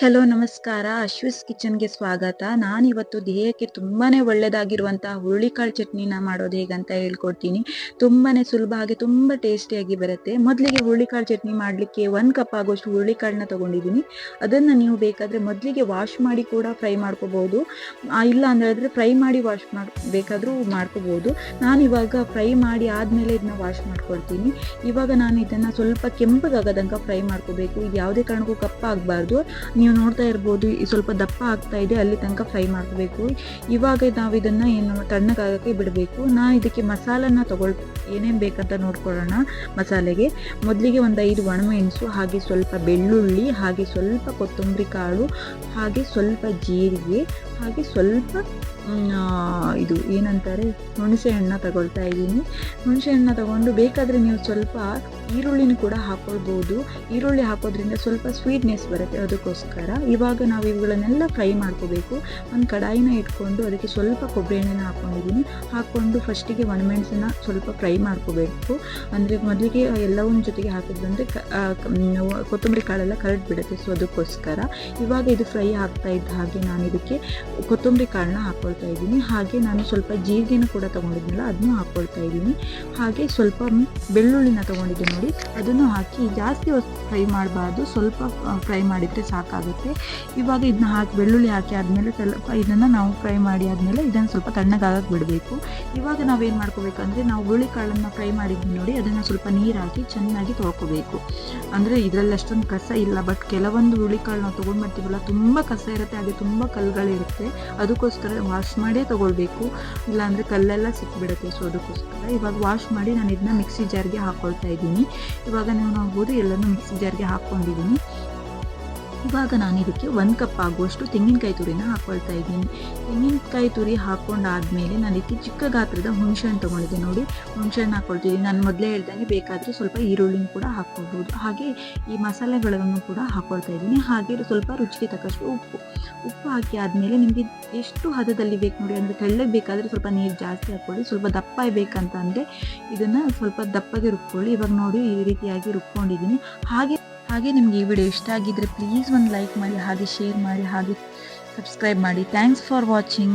Hello ನಮಸ್ಕಾರ. ಅಶ್ವಿಸ್ ಕಿಚನ್ಗೆ ಸ್ವಾಗತ. ನಾನಿವತ್ತು ದೇಹಕ್ಕೆ ತುಂಬಾನೇ ಒಳ್ಳೆಯದಾಗಿರುವಂತಹ ಹುರುಳಿಕಾಳು ಚಟ್ನಿನ ಮಾಡೋದು ಹೇಗಂತ ಹೇಳ್ಕೊಡ್ತೀನಿ. ತುಂಬಾನೇ ಸುಲಭ ಹಾಗೆ ತುಂಬ ಟೇಸ್ಟಿಯಾಗಿ ಬರುತ್ತೆ. ಮೊದಲಿಗೆ ಹುರುಳಿಕಾಳು ಚಟ್ನಿ ಮಾಡಲಿಕ್ಕೆ ಒಂದು ಕಪ್ ಆಗೋಷ್ಟು ಹುರುಳಿಕಾಳನ್ನ ತೊಗೊಂಡಿದ್ದೀನಿ. ಅದನ್ನು ನೀವು ಬೇಕಾದರೆ ಮೊದಲಿಗೆ ವಾಶ್ ಮಾಡಿ ಕೂಡ ಫ್ರೈ ಮಾಡ್ಕೋಬೋದು. ಇಲ್ಲ ಅಂತ ಹೇಳಿದ್ರೆ ಫ್ರೈ ಮಾಡಿ ವಾಶ್ ಮಾಡಿ, ಬೇಕಾದರೂ ಮಾಡ್ಕೋಬೋದು. ನಾನು ಇವಾಗ ಫ್ರೈ ಮಾಡಿ ಆದಮೇಲೆ ಇದನ್ನ ವಾಶ್ ಮಾಡ್ಕೊಳ್ತೀನಿ. ಇವಾಗ ನಾನು ಇದನ್ನು ಸ್ವಲ್ಪ ಕೆಂಪಗಾಗದಂಗೆ ಫ್ರೈ ಮಾಡ್ಕೋಬೇಕು. ಇದು ಯಾವುದೇ ಕಾರಣಕ್ಕೂ ಕಪ್ಪಾಗಬಾರ್ದು. ನೀವು ನೋಡ್ತಾ ಇರ್ಬೋದು ಸ್ವಲ್ಪ ದಪ್ಪ ಆಗ್ತಾ ಇದೆ, ಅಲ್ಲಿ ತನಕ ಫ್ರೈ ಮಾಡಬೇಕು. ಇವಾಗ ನಾವು ಇದನ್ನ ಏನು ತಣ್ಣಗಾಗಕ್ಕೆ ಬಿಡಬೇಕು. ನಾ ಇದಕ್ಕೆ ಮಸಾಲನ್ನ ತಗೊಳ್, ಏನೇನು ಬೇಕಂತ ನೋಡ್ಕೊಳ್ಳೋಣ ಮಸಾಲೆಗೆ. ಮೊದಲಿಗೆ ಒಂದು ಐದು ಒಣಮೆಣಸು, ಹಾಗೆ ಸ್ವಲ್ಪ ಬೆಳ್ಳುಳ್ಳಿ, ಹಾಗೆ ಸ್ವಲ್ಪ ಕೊತ್ತಂಬರಿ ಕಾಳು, ಹಾಗೆ ಸ್ವಲ್ಪ ಜೀರಿಗೆ, ಹಾಗೆ ಸ್ವಲ್ಪ ಇದು ಏನಂತಾರೆ? ಹುಣಸೆ ಹಣ್ಣು ತಗೊಳ್ತಾ ಇದ್ದೀನಿ. ಹುಣಸೆ ಹಣ್ಣು ತಗೊಂಡು ಬೇಕಾದರೆ ನೀವು ಸ್ವಲ್ಪ ಈರುಳ್ಳಿನ ಕೂಡ ಹಾಕೊಳ್ಬೋದು. ಈರುಳ್ಳಿ ಹಾಕೋದ್ರಿಂದ ಸ್ವಲ್ಪ ಸ್ವೀಟ್ನೆಸ್ ಬರುತ್ತೆ ಅದಕ್ಕೋಸ್ಕರ. ಇವಾಗ ನಾವು ಇವುಗಳನ್ನೆಲ್ಲ ಫ್ರೈ ಮಾಡ್ಕೋಬೇಕು. ಒಂದು ಕಡಾಯಿನ ಇಟ್ಕೊಂಡು ಅದಕ್ಕೆ ಸ್ವಲ್ಪ ಕೊಬ್ಬರಿ ಎಣ್ಣೆನ ಹಾಕ್ಕೊಂಡಿದ್ದೀನಿ ಹಾಕ್ಕೊಂಡು ಫಸ್ಟಿಗೆ ಒಣಮೆಣಸನ್ನ ಸ್ವಲ್ಪ ಫ್ರೈ ಮಾಡ್ಕೋಬೇಕು. ಅಂದರೆ ಮೊದಲಿಗೆ ಎಲ್ಲವನ್ನ ಜೊತೆಗೆ ಮ್, ಕೊತ್ತಂಬರಿ ಕಾಳೆಲ್ಲ ಕರಡ್ ಬಿಡುತ್ತೆ. ಸೊ ಅದಕ್ಕೋಸ್ಕರ ಇವಾಗ ಇದು ಫ್ರೈ ಆಗ್ತಾ ಇದ್ದ ಹಾಗೆ ನಾನು ಇದಕ್ಕೆ ಕೊತ್ತಂಬರಿ ಕಾಳನ್ನ ಹಾಕ್ಕೊಳ್ತಾ ಇದ್ದೀನಿ. ಹಾಗೆ ನಾನು ಸ್ವಲ್ಪ ಜೀರಿಗೆನ ಕೂಡ ತೊಗೊಂಡಿದ್ನಲ್ಲ, ಅದನ್ನು ಹಾಕ್ಕೊಳ್ತಾ ಇದ್ದೀನಿ. ಹಾಗೆ ಸ್ವಲ್ಪ ಬೆಳ್ಳುಳ್ಳಿನ ತೊಗೊಂಡಿದ್ದೆ ನೋಡಿ. ಅದನ್ನು ಹಾಕಿ ಜಾಸ್ತಿ ಹೊತ್ತು ಫ್ರೈ ಮಾಡಬಾರ್ದು. ಸ್ವಲ್ಪ ಫ್ರೈ ಮಾಡಿದರೆ ಸಾಕಾಗುತ್ತೆ. ಇವಾಗ ಇದನ್ನ ಹಾಕಿ, ಬೆಳ್ಳುಳ್ಳಿ ಹಾಕಿ ಆದಮೇಲೆ ಸ್ವಲ್ಪ ಇದನ್ನು ನಾವು ಫ್ರೈ ಮಾಡಿ ಆದಮೇಲೆ ಇದನ್ನು ಸ್ವಲ್ಪ ತಣ್ಣಗಾಗಕ್ಕೆ ಬಿಡಬೇಕು. ಇವಾಗ ನಾವೇನು ಮಾಡ್ಕೋಬೇಕಂದ್ರೆ, ನಾವು ಹುಳಿ ಕಾಳನ್ನು ಫ್ರೈ ಮಾಡಿದ್ವಿ ನೋಡಿ. ಅದನ್ನು ಸ್ವಲ್ಪ ನೀರು ಹಾಕಿ ಚೆನ್ನಾಗಿ ತೊಳ್ಕೋಬೇಕು. ಅಂದರೆ ಇದರಲ್ಲಿ ಅಷ್ಟೊಂದು ಕಸ ಇಲ್ಲ, ಬಟ್ ಕೆಲವೊಂದು ಹುಳಿ ನಾವು ತೊಗೊಂಡು ಬರ್ತೀವಲ್ಲ, ತುಂಬ ಕಸ ಇರುತ್ತೆ, ಹಾಗೆ ತುಂಬ ಕಲ್ಲುಗಳಿರುತ್ತೆ ಅದಕ್ಕೋಸ್ಕರ ವಾಶ್ ಮಾಡೇ ತೊಗೊಳ್ಬೇಕು. ಇಲ್ಲಾಂದರೆ ಕಲ್ಲೆಲ್ಲ ಸಿಕ್ಬಿಡುತ್ತೆ ಸೊ ಅದಕ್ಕೋಸ್ಕರ. ಇವಾಗ ವಾಶ್ ಮಾಡಿ ನಾನು ಇದನ್ನ ಮಿಕ್ಸಿ ಜಾರ್ಗೆ ಹಾಕ್ಕೊಳ್ತಾ ಇದ್ದೀನಿ. ಇವಾಗ ನೀವು ನೋಡ್ಬೋದು ಎಲ್ಲನೂ ಮಿಕ್ಸಿ ಜಾರ್ಗೆ ಹಾಕ್ಕೊಂಡಿದ್ದೀನಿ. ಇವಾಗ ನಾನು ಇದಕ್ಕೆ ಒಂದು ಕಪ್ ಆಗುವಷ್ಟು ತೆಂಗಿನಕಾಯಿ ತುರಿನ ಹಾಕ್ಕೊಳ್ತಾ ಇದ್ದೀನಿ. ತೆಂಗಿನಕಾಯಿ ತುರಿ ಹಾಕ್ಕೊಂಡಾದ್ಮೇಲೆ ನಾನು ಇದಕ್ಕೆ ಚಿಕ್ಕ ಗಾತ್ರದ ಹುಣಸೆ ಹಣ್ಣು ತೊಗೊಂಡಿದ್ದೆ ನೋಡಿ. ಹುಣಸೆಹಣ್ಣು ಹಾಕ್ಕೊಳ್ತಿದ್ದೀನಿ ನಾನು ಮೊದಲೇ ಹೇಳ್ದಂಗೆ ಬೇಕಾದರೆ ಸ್ವಲ್ಪ ಈರುಳ್ಳಿನೂ ಕೂಡ ಹಾಕ್ಕೊಳ್ಬೋದು ಹಾಗೆ ಈ ಮಸಾಲೆಗಳನ್ನು ಕೂಡ ಹಾಕ್ಕೊಳ್ತಾ ಇದ್ದೀನಿ. ಹಾಗೆ ಸ್ವಲ್ಪ ರುಚಿಗೆ ತಕ್ಕಷ್ಟು ಉಪ್ಪು. ಉಪ್ಪು ಹಾಕಿ ಆದಮೇಲೆ ನಿಮಗೆ ಎಷ್ಟು ಹದದಲ್ಲಿ ಬೇಕು ನೋಡಿ, ಅಂದರೆ ತೆಳ್ಳಗೆ ಬೇಕಾದರೆ ಸ್ವಲ್ಪ ನೀರು ಜಾಸ್ತಿ ಹಾಕ್ಕೊಳ್ಳಿ. ಸ್ವಲ್ಪ ದಪ್ಪ ಬೇಕಂತ ಅಂದರೆ ಇದನ್ನು ಸ್ವಲ್ಪ ದಪ್ಪಗೆ ರುಬ್ಕೊಳ್ಳಿ. ಇವಾಗ ನೋಡಿ ಈ ರೀತಿಯಾಗಿ ರುಬ್ಕೊಂಡಿದ್ದೀನಿ. ಹಾಗೆ ಹಾಗೆ ನಿಮಗೆ ಈ ವಿಡಿಯೋ ಇಷ್ಟ ಆಗಿದ್ದರೆ ಪ್ಲೀಸ್ ಒಂದು ಲೈಕ್ ಮಾಡಿ, ಹಾಗೆ ಶೇರ್ ಮಾಡಿ, ಹಾಗೆ ಸಬ್ಸ್ಕ್ರೈಬ್ ಮಾಡಿ. Thanks for watching